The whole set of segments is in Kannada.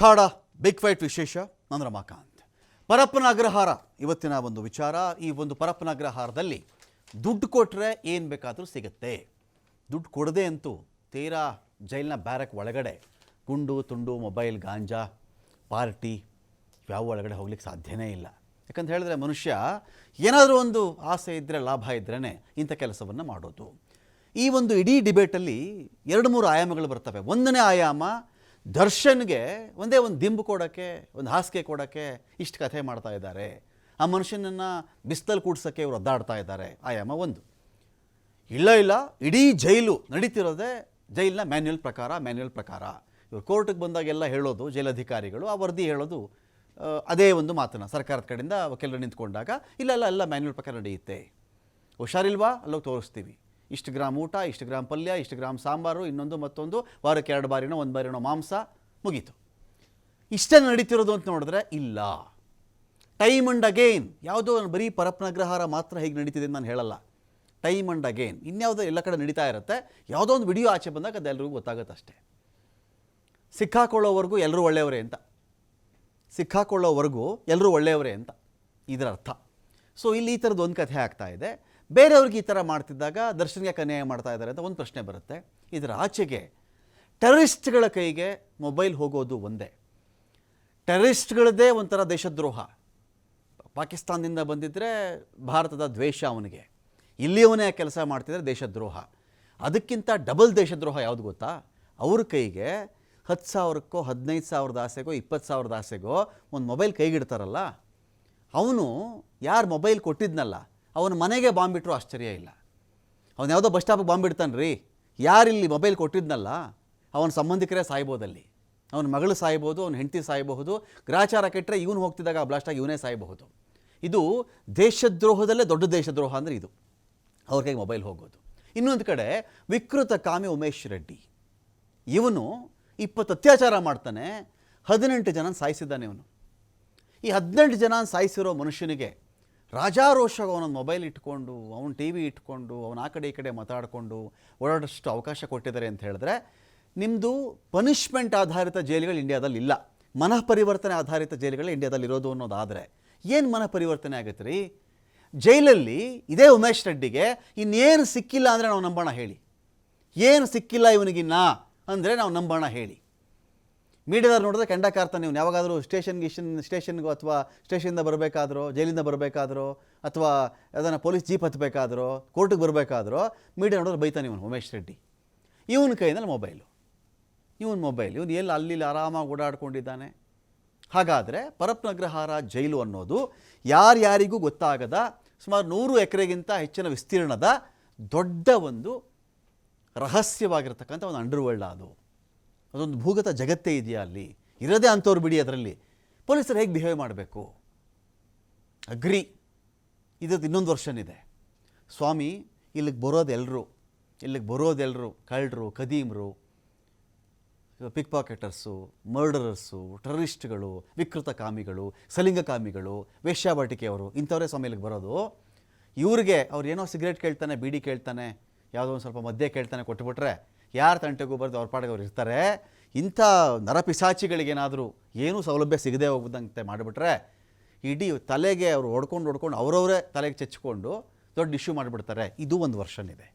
ಖಾಡ ಬಿಗ್ ಫೈಟ್ ವಿಶೇಷ ನಾನು ರಮಾಕಾಂತ್ ಪರಪ್ಪನ ಅಗ್ರಹಾರ, ಇವತ್ತಿನ ಒಂದು ವಿಚಾರ, ಈ ಒಂದು ಪರಪ್ಪನ ಅಗ್ರಹಾರದಲ್ಲಿ ದುಡ್ಡು ಕೊಟ್ಟರೆ ಏನು ಬೇಕಾದರೂ ಸಿಗುತ್ತೆ. ದುಡ್ಡು ಕೊಡದೆ ಅಂತೂ ತೀರಾ ಜೈಲಿನ ಬ್ಯಾರಕ್ ಒಳಗಡೆ, ಗುಂಡು, ತುಂಡು, ಮೊಬೈಲ್, ಗಾಂಜಾ, ಪಾರ್ಟಿ, ಯಾವ ಒಳಗಡೆ ಹೋಗ್ಲಿಕ್ಕೆ ಸಾಧ್ಯನೇ ಇಲ್ಲ. ಯಾಕಂತ ಹೇಳಿದ್ರೆ ಮನುಷ್ಯ ಏನಾದರೂ ಒಂದು ಆಸೆ ಇದ್ದರೆ ಲಾಭ ಇದ್ರೇ ಇಂಥ ಕೆಲಸವನ್ನು ಮಾಡೋದು. ಈ ಒಂದು ಇಡೀ ಡಿಬೇಟಲ್ಲಿ ಎರಡು ಮೂರು ಆಯಾಮಗಳು ಬರ್ತವೆ. ಒಂದನೇ ಆಯಾಮ ದರ್ಶನ್ಗೆ ಒಂದೇ ಒಂದು ದಿಂಬು ಕೊಡೋಕ್ಕೆ, ಒಂದು ಹಾಸಿಗೆ ಕೊಡೋಕ್ಕೆ ಇಷ್ಟು ಕಥೆ ಮಾಡ್ತಾ ಇದ್ದಾರೆ. ಆ ಮನುಷ್ಯನನ್ನು ಬಿಸ್ತಲ್ಲಿ ಕೂಡ್ಸೋಕ್ಕೆ ಇವರು ಒದ್ದಾಡ್ತಾ ಇದ್ದಾರೆ. ಆಯಾಮ ಒಂದು. ಇಲ್ಲ ಇಲ್ಲ, ಇಡೀ ಜೈಲು ನಡೀತಿರೋದೇ ಜೈಲಿನ ಮ್ಯಾನ್ಯುಯಲ್ ಪ್ರಕಾರ ಮ್ಯಾನ್ಯುಯಲ್ ಪ್ರಕಾರ. ಇವರು ಕೋರ್ಟಿಗೆ ಬಂದಾಗೆಲ್ಲ ಹೇಳೋದು ಜೈಲಧಿಕಾರಿಗಳು, ಆ ವರದಿ ಹೇಳೋದು ಅದೇ ಒಂದು ಮಾತನ್ನು ಸರ್ಕಾರದ ಕಡೆಯಿಂದ ವಕೀಲರು ನಿಂತ್ಕೊಂಡಾಗ, ಇಲ್ಲ ಇಲ್ಲ, ಎಲ್ಲ ಮ್ಯಾನ್ಯುಯಲ್ ಪ್ರಕಾರ ನಡೆಯುತ್ತೆ. ಹುಷಾರಿಲ್ವಾ? ಅಲ್ಲೋಗಿ ತೋರಿಸ್ತೀವಿ. ಇಷ್ಟು ಗ್ರಾಮ್ ಊಟ, ಇಷ್ಟು ಗ್ರಾಮ್ ಪಲ್ಯ, ಇಷ್ಟು ಗ್ರಾಮ್ ಸಾಂಬಾರು, ಇನ್ನೊಂದು ಮತ್ತೊಂದು, ವಾರಕ್ಕೆ ಎರಡು ಬಾರಿನೋ, ಒಂದು ಬಾರಿನೋ ಮಾಂಸ, ಮುಗೀತು. ಇಷ್ಟೇ ನಡೀತಿರೋದು ಅಂತ ನೋಡಿದ್ರೆ ಇಲ್ಲ. ಟೈಮ್ ಅಂಡ್ ಅಗೇನ್ ಯಾವುದೋ ಬರೀ ಪರಪ್ನಗ್ರಹಾರ ಮಾತ್ರ ಹೇಗೆ ನಡೀತಿದೆ ಅಂತ ನಾನು ಹೇಳಲ್ಲ. ಟೈಮ್ ಅಂಡ್ ಅಗೇನ್ ಇನ್ಯಾವುದೋ ಎಲ್ಲ ಕಡೆ ನಡೀತಾ ಇರುತ್ತೆ. ಯಾವುದೋ ಒಂದು ವಿಡಿಯೋ ಆಚೆ ಬಂದಾಗ ಅದೆಲ್ಲರಿಗೂ ಗೊತ್ತಾಗುತ್ತೆ ಅಷ್ಟೇ. ಸಿಕ್ಕಾಕೊಳ್ಳೋವರೆಗೂ ಎಲ್ಲರೂ ಒಳ್ಳೆಯವರೇ ಅಂತ. ಸಿಕ್ಕಾಕೊಳ್ಳೋವರೆಗೂ ಎಲ್ಲರೂ ಒಳ್ಳೆಯವರೇ ಅಂತ. ಇದರ ಅರ್ಥ ಸೊ ಇಲ್ಲಿ ಈ ಥರದ್ದು ಒಂದು ಕಥೆ ಆಗ್ತಾ ಇದೆ. ಬೇರೆಯವ್ರಿಗೆ ಈ ಥರ ಮಾಡ್ತಿದ್ದಾಗ ದರ್ಶನ್ಗೆ ಅನ್ಯಾಯ ಮಾಡ್ತಾ ಇದ್ದಾರೆ ಅಂತ ಒಂದು ಪ್ರಶ್ನೆ ಬರುತ್ತೆ. ಇದರ ಆಚೆಗೆ ಟೆರರಿಸ್ಟ್ಗಳ ಕೈಗೆ ಮೊಬೈಲ್ ಹೋಗೋದು ಒಂದೇ. ಟೆರರಿಸ್ಟ್ಗಳದ್ದೇ ಒಂಥರ ದೇಶದ್ರೋಹ. ಪಾಕಿಸ್ತಾನದಿಂದ ಬಂದಿದ್ದರೆ ಭಾರತದ ದ್ವೇಷ ಅವನಿಗೆ. ಇಲ್ಲಿಯವನೇ ಕೆಲಸ ಮಾಡ್ತಿದ್ರೆ ದೇಶದ್ರೋಹ. ಅದಕ್ಕಿಂತ ಡಬಲ್ ದೇಶದ್ರೋಹ ಯಾವುದು ಗೊತ್ತಾ? ಅವ್ರ ಕೈಗೆ ಹತ್ತು ಸಾವಿರಕ್ಕೋ, ಹದಿನೈದು ಸಾವಿರದ ಆಸೆಗೋ, ಇಪ್ಪತ್ತು ಸಾವಿರದ ಆಸೆಗೋ ಒಂದು ಮೊಬೈಲ್ ಕೈಗಿಡ್ತಾರಲ್ಲ. ಅವನು ಯಾರು ಮೊಬೈಲ್ ಕೊಟ್ಟಿದ್ನಲ್ಲ ಅವನ ಮನೆಗೆ ಬಾಂಬ್ ಆಶ್ಚರ್ಯ ಇಲ್ಲ. ಅವನು ಯಾವುದೋ ಬಸ್ ಸ್ಟಾಪಿಗೆ ಬಾಂಬ್ ಬಿಡ್ತಾನೆ ರೀ ಯಾರಿಲ್ಲಿ ಮೊಬೈಲ್ ಕೊಟ್ಟಿದ್ನಲ್ಲ, ಅವನ ಸಂಬಂಧಿಕರೇ ಸಾಯ್ಬೋದಲ್ಲಿ. ಅವನ ಮಗಳು ಸಾಯ್ಬೋದು, ಅವನ ಹೆಂಡತಿ ಸಾಯಬಹುದು, ಗ್ರಾಚಾರ ಕೆಟ್ಟರೆ ಇವನು ಹೋಗ್ತಿದ್ದಾಗ ಆ ಬ್ಲಾಸ್ಟಾಗಿ ಇವನೇ ಸಾಯಬಹುದು. ಇದು ದೇಶದ್ರೋಹದಲ್ಲೇ ದೊಡ್ಡ ದೇಶದ್ರೋಹ ಅಂದರೆ ಇದು. ಅವ್ರ ಮೊಬೈಲ್ ಹೋಗೋದು. ಇನ್ನೊಂದು ಕಡೆ ವಿಕೃತ ಕಾಮಿ ಉಮೇಶ್ ರೆಡ್ಡಿ. ಇವನು ಇಪ್ಪತ್ತು ಅತ್ಯಾಚಾರ ಮಾಡ್ತಾನೆ, ಹದಿನೆಂಟು ಜನ ಸಾಯಿಸಿದ್ದಾನೆ ಇವನು. ಈ ಹದಿನೆಂಟು ಜನ ಸಾಯಿಸಿರೋ ಮನುಷ್ಯನಿಗೆ ರಾಜಾರೋಷವಾಗಿ ಅವನೊಂದು ಮೊಬೈಲ್ ಇಟ್ಕೊಂಡು, ಅವನ ಟಿ ವಿ ಇಟ್ಕೊಂಡು, ಅವನ ಆ ಕಡೆ ಈ ಕಡೆ ಮಾತಾಡಿಕೊಂಡು ಓಡಾಡೋಷ್ಟು ಅವಕಾಶ ಕೊಟ್ಟಿದ್ದಾರೆ ಅಂತ ಹೇಳಿದ್ರೆ ನಿಮ್ಮದು ಪನಿಷ್ಮೆಂಟ್ ಆಧಾರಿತ ಜೈಲುಗಳು ಇಂಡಿಯಾದಲ್ಲಿ ಇಲ್ಲ. ಮನಃ ಪರಿವರ್ತನೆ ಆಧಾರಿತ ಜೈಲುಗಳು ಇಂಡಿಯಾದಲ್ಲಿ ಇರೋದು ಅನ್ನೋದಾದರೆ ಏನು ಮನಃ ಪರಿವರ್ತನೆ ಆಗುತ್ತೆ ರೀ? ಜೈಲಲ್ಲಿ ಇದೇ ಉಮೇಶ್ ರೆಡ್ಡಿಗೆ ಇನ್ನೇನು ಸಿಕ್ಕಿಲ್ಲ ಅಂದರೆ ನಾವು ನಂಬೋಣ ಹೇಳಿ. ಏನು ಸಿಕ್ಕಿಲ್ಲ ಇವನಿಗಿನ್ನ ಅಂದರೆ ನಾವು ನಂಬೋಣ ಹೇಳಿ. ಮೀಡಿಯಾದವ್ರು ನೋಡಿದ್ರೆ ಕೆಂಡ ಕಾರ್ತಾನೆ ನೀವು ಯಾವಾಗಾದರೂ ಸ್ಟೇಷನ್ ಗಿಷನ್ ಸ್ಟೇಷನ್ಗೂ ಅಥವಾ ಸ್ಟೇಷನಿಂದ ಬರಬೇಕಾದ್ರೋ, ಜೈಲಿಂದ ಬರಬೇಕಾದ್ರೋ, ಅಥವಾ ಯಾವ್ದಾನ ಪೊಲೀಸ್ ಜೀಪ್ ಹತ್ತಬೇಕಾದ್ರೋ ಕೋರ್ಟಿಗೆ ಬರಬೇಕಾದ್ರೋ, ಮೀಡಿಯಾ ನೋಡಿದ್ರೆ ಬೈತಾನೆ ಇವನು ಉಮೇಶ್ ರೆಡ್ಡಿ. ಇವನ ಕೈನಲ್ಲಿ ಮೊಬೈಲು ಇವನು ಮೊಬೈಲ್ ಇವನು ಎಲ್ಲಿ ಅಲ್ಲಿ ಆರಾಮಾಗಿ ಓಡಾಡ್ಕೊಂಡಿದ್ದಾನೆ. ಹಾಗಾದರೆ ಪರಪ್ನಗ್ರಹಾರ ಜೈಲು ಅನ್ನೋದು ಯಾರ್ಯಾರಿಗೂ ಗೊತ್ತಾಗದ ಸುಮಾರು ನೂರು ಎಕರೆಗಿಂತ ಹೆಚ್ಚಿನ ವಿಸ್ತೀರ್ಣದ ದೊಡ್ಡ ಒಂದು ರಹಸ್ಯವಾಗಿರ್ತಕ್ಕಂಥ ಒಂದು ಅಂಡರ್ವರ್ಲ್ಡ್ ಅದು. ಅದೊಂದು ಭೂಗತ ಜಗತ್ತೇ ಇದೆಯಾ ಅಲ್ಲಿ? ಇರೋದೇ ಅಂಥವ್ರು ಬಿಡಿ ಅದರಲ್ಲಿ. ಪೊಲೀಸರು ಹೇಗೆ ಬಿಹೇವ್ ಮಾಡಬೇಕು? ಅಗ್ರಿ. ಇದ್ರದ್ದು ಇನ್ನೊಂದು ವರ್ಷನ್ ಇದೆ. ಸ್ವಾಮಿ, ಇಲ್ಲಿಗೆ ಬರೋದೆಲ್ಲರೂ ಇಲ್ಲಿಗೆ ಬರೋದೆಲ್ಲರೂ ಕಳ್ಳರು ಕದೀಮ್ರು ಪಿಕ್ ಪಾಕೆಟರ್ಸು ಮರ್ಡರರ್ಸು ಟೆರರಿಸ್ಟ್ಗಳು ವಿಕೃತ ಕಾಮಿಗಳು, ಸಲಿಂಗ ಕಾಮಿಗಳು, ವೇಶ್ಯಾವಾಟಿಕೆಯವರು, ಇಂಥವರೇ ಸ್ವಾಮಿ ಇಲ್ಲಿಗೆ ಬರೋದು. ಇವ್ರಿಗೆ ಅವ್ರು ಏನೋ ಸಿಗರೇಟ್ ಕೇಳ್ತಾನೆ, ಬೀಡಿ ಕೇಳ್ತಾನೆ, ಯಾವುದೋ ಒಂದು ಸ್ವಲ್ಪ ಮದ್ಯ ಕೇಳ್ತಾನೆ ಕೊಟ್ಬಿಟ್ರೆ ಯಾರ ತಂಟೆಗೂ ಬರೆದು ಅವ್ರ ಪಾಡಿಗೆ ಅವ್ರು ಇರ್ತಾರೆ, ಇಂಥ ನರಪಿಸಾಚಿಗಳಿಗೇನಾದರೂ ಏನೂ ಸೌಲಭ್ಯ ಸಿಗದೆ ಹೋಗ್ದಂತೆ ಮಾಡಿಬಿಟ್ರೆ, ಇಡೀ ತಲೆಗೆ ಅವರು ಹೊಡ್ಕೊಂಡು ಹೊಡ್ಕೊಂಡು ಅವರವರೇ ತಲೆಗೆ ಚಚ್ಕೊಂಡು ದೊಡ್ಡ ಇಶ್ಯೂ ಮಾಡಿಬಿಡ್ತಾರೆ. ಇದು ಒಂದು ವರ್ಷನ್ ಇದೆ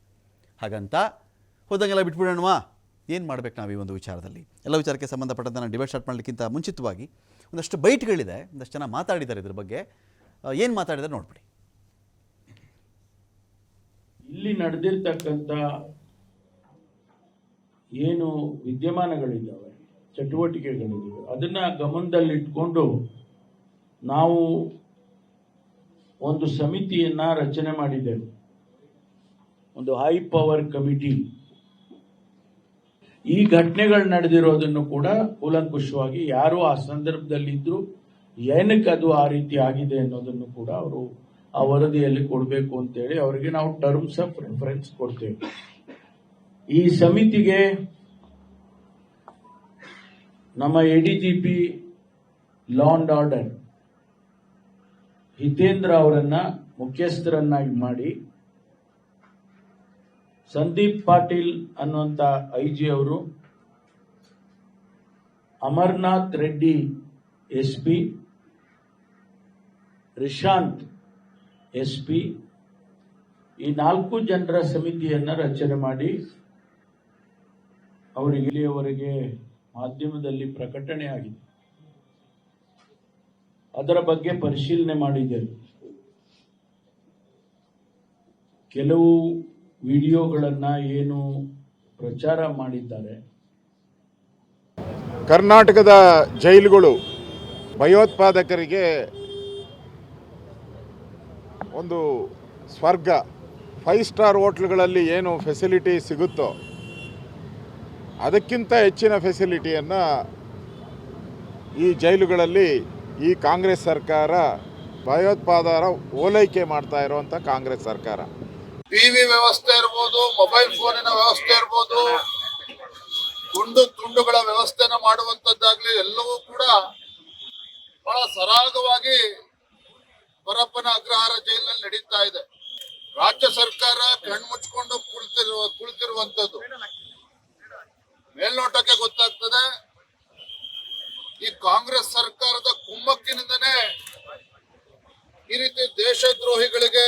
ಹಾಗಂತ ಹೋದಂಗೆಲ್ಲ ಬಿಟ್ಬಿಡೋಣವಾ? ಏನು ಮಾಡ್ಬೇಕು ನಾವು ಈ ಒಂದು ವಿಚಾರದಲ್ಲಿ? ಎಲ್ಲ ವಿಚಾರಕ್ಕೆ ಸಂಬಂಧಪಟ್ಟಂತೆ ನಾನು ಡಿಬೇಟ್ ಸ್ಟಾರ್ಟ್ ಮಾಡಲಿಕ್ಕಿಂತ ಮುಂಚಿತವಾಗಿ ಒಂದಷ್ಟು ಬೈಟ್ಗಳಿದೆ, ಒಂದಷ್ಟು ಜನ ಮಾತಾಡಿದ್ದಾರೆ ಇದ್ರ ಬಗ್ಗೆ. ಏನು ಮಾತಾಡಿದ್ದಾರೆ ನೋಡ್ಬಿಡಿ. ಇಲ್ಲಿ ನಡೆದಿರ್ತಕ್ಕಂಥ ಏನು ವಿದ್ಯಮಾನಗಳಿದ್ದಾವೆ, ಚಟುವಟಿಕೆಗಳಿದ್ದಾವೆ, ಅದನ್ನ ಗಮನದಲ್ಲಿಟ್ಕೊಂಡು ನಾವು ಒಂದು ಸಮಿತಿಯನ್ನ ರಚನೆ ಮಾಡಿದ್ದೇವೆ. ಒಂದು ಹೈ ಪವರ್ ಕಮಿಟಿ ಈ ಘಟನೆಗಳು ನಡೆದಿರೋದನ್ನು ಕೂಡ ಕೂಲಂಕುಷವಾಗಿ ಯಾರು ಆ ಸಂದರ್ಭದಲ್ಲಿ ಇದ್ರು ಏನಕ್ಕೆ ಅದು ಆ ರೀತಿ ಆಗಿದೆ ಅನ್ನೋದನ್ನು ಕೂಡ ಅವರು ಆ ವರದಿಯಲ್ಲಿ ಕೊಡಬೇಕು ಅಂತೇಳಿ ಅವರಿಗೆ ನಾವು ಟರ್ಮ್ಸ್ ಆಫ್ ರೆಫರೆನ್ಸ್ ಕೊಡ್ತೇವೆ. ಈ ಸಮಿತಿಗೆ ನಮ್ಮ ADGP law and order Hitendra ಅವರನ್ನ ಮುಖ್ಯಸ್ಥರನ್ನಾಗಿ ಮಾಡಿ ಸಂದೀಪ್ ಪಾಟೀಲ್ ಅನ್ನುವಂತ ಐ ಜಿ ಅವರು, Amarnath Reddy S P Rishant S P ಈ ನಾಲ್ಕು ಜನರ ಸಮಿತಿಯನ್ನ ರಚನೆ ಮಾಡಿ ಅವರಿಗೆ ಇಲ್ಲಿಯವರೆಗೆ ಮಾಧ್ಯಮದಲ್ಲಿ ಪ್ರಕಟಣೆ ಆಗಿದೆ ಅದರ ಬಗ್ಗೆ ಪರಿಶೀಲನೆ ಮಾಡಿದ್ದೇವೆ. ಕೆಲವು ವಿಡಿಯೋಗಳನ್ನ ಏನು ಪ್ರಚಾರ ಮಾಡಿದ್ದಾರೆ. ಕರ್ನಾಟಕದ ಜೈಲುಗಳು ಭಯೋತ್ಪಾದಕರಿಗೆ ಒಂದು ಸ್ವರ್ಗ. ಫೈವ್ ಸ್ಟಾರ್ ಹೋಟ್ಲುಗಳಲ್ಲಿ ಏನು ಫೆಸಿಲಿಟಿ ಸಿಗುತ್ತೋ ಅದಕ್ಕಿಂತ ಹೆಚ್ಚಿನ ಫೆಸಿಲಿಟಿಯನ್ನು ಈ ಜೈಲುಗಳಲ್ಲಿ ಈ ಕಾಂಗ್ರೆಸ್ ಸರ್ಕಾರ ಭಯೋತ್ಪಾದರ ಓಲೈಕೆ ಮಾಡ್ತಾ ಇರುವಂಥ ಕಾಂಗ್ರೆಸ್ ಸರ್ಕಾರ. ಟಿವಿ ವ್ಯವಸ್ಥೆ ಇರ್ಬೋದು, ಮೊಬೈಲ್ ಫೋನಿನ ವ್ಯವಸ್ಥೆ ಇರ್ಬೋದು, ತುಂಡು ತುಂಡುಗಳ ವ್ಯವಸ್ಥೆನ ಮಾಡುವಂತದ್ದಾಗ್ಲಿ ಎಲ್ಲವೂ ಕೂಡ ಬಹಳ ಸರಾಗವಾಗಿ ಪರಪ್ಪನ ಅಗ್ರಹಾರ ಜೈಲಿನಲ್ಲಿ ನಡೀತಾ ಇದೆ. ರಾಜ್ಯ ಸರ್ಕಾರ ಕಣ್ಮುಚ್ಕೊಂಡು ಕುಳಿತಿರುವ ಕುಳಿತಿರುವಂತದ್ದು. ಮೇಲ್ನೋಟಕ್ಕೆ ಗೊತ್ತಾಗ್ತದೆ. ಈ ಕಾಂಗ್ರೆಸ್ ಸರ್ಕಾರದ ಕುಮ್ಮಕ್ಕಿನಿಂದನೇ ಈ ರೀತಿ ದೇಶದ್ರೋಹಿಗಳಿಗೆ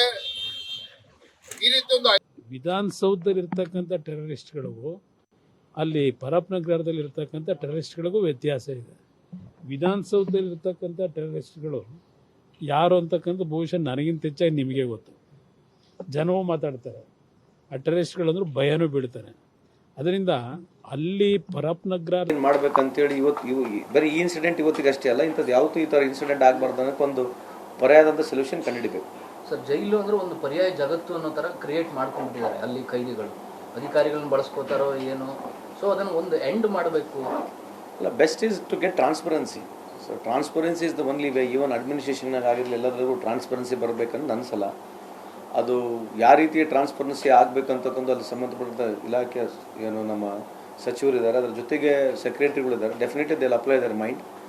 ಈ ರೀತಿ ಒಂದು ವಿಧಾನಸೌಧದಲ್ಲಿ ಇರ್ತಕ್ಕಂಥ ಟೆರರಿಸ್ಟ್ಗಳಿಗೂ, ಅಲ್ಲಿ ಪರಪ್ನಗರದಲ್ಲಿ ಇರ್ತಕ್ಕಂಥ ಟೆರರಿಸ್ಟ್ಗಳಿಗೂ ವ್ಯತ್ಯಾಸ ಇದೆ. ವಿಧಾನಸೌಧದಲ್ಲಿ ಇರ್ತಕ್ಕಂಥ ಟೆರರಿಸ್ಟ್ಗಳು ಯಾರು ಅಂತಕ್ಕಂಥ ಬಹುಶಃ ನನಗಿಂತ ಹೆಚ್ಚಾಗಿ ನಿಮಗೆ ಗೊತ್ತು. ಜನವೂ ಮಾತಾಡ್ತಾರೆ. ಆ ಟೆರರಿಸ್ಟ್ಗಳಂದ್ರೂ ಭಯನೂ ಬೀಳ್ತಾರೆ. ಅದರಿಂದ ಅಲ್ಲಿ ಪರಪ್ನಗ್ರ ಮಾಡ್ಬೇಕಂತೇಳಿ ಇವತ್ತು ಇವು ಈ- ಬರೀ ಈ ಇನ್ಸಿಡೆಂಟ್ ಇವತ್ತಿಗೆ ಅಷ್ಟೇ ಅಲ್ಲ ಇಂಥದ್ದು ಯಾವತ್ತೂ ಈ ಥರ ಇನ್ಸಿಡೆಂಟ್ ಆಗಬಾರ್ದು ಅನ್ನೋಕೆ ಒಂದು ಪರ್ಯಾಯದಂಥ ಸೊಲ್ಯೂಷನ್ ಕಂಡುಹಿಡಿಬೇಕು. ಸರ್ ಜೈಲು ಅಂದ್ರೆ ಒಂದು ಪರ್ಯಾಯ ಜಗತ್ತು ಅನ್ನೋ ಥರ ಕ್ರಿಯೇಟ್ ಮಾಡ್ಕೊಂಡಿದ್ದಾರೆ ಅಲ್ಲಿ ಕೈದಿಗಳು. ಅಧಿಕಾರಿಗಳನ್ನ ಬಳಸ್ಕೋತಾರೋ ಏನೋ. ಸೊ ಅದನ್ನು ಒಂದು ಎಂಡ್ ಮಾಡಬೇಕು. ಅಲ್ಲ best is to get transparency so transparency is the only way even administration ಆಗಿರಲಿ ಎಲ್ಲದರಿಗೂ ಟ್ರಾನ್ಸ್ಪರೆನ್ಸಿ ಬರಬೇಕಂತ ಅನಿಸಲ್ಲ ಅದು ಯಾವ ರೀತಿಯ ಟ್ರಾನ್ಸ್ಪರೆನ್ಸಿ ಆಗಬೇಕಂತಕ್ಕಂಥ ಅಲ್ಲಿ ಸಂಬಂಧಪಟ್ಟ ಇಲಾಖೆ ಏನು ನಮ್ಮ ಸಚಿವರು ಇದ್ದಾರೆ ಅದ್ರ ಜೊತೆಗೆ ಸೆಕ್ರೆಟರಿಗಳಿದ್ದಾರೆ definitely they'll apply their mind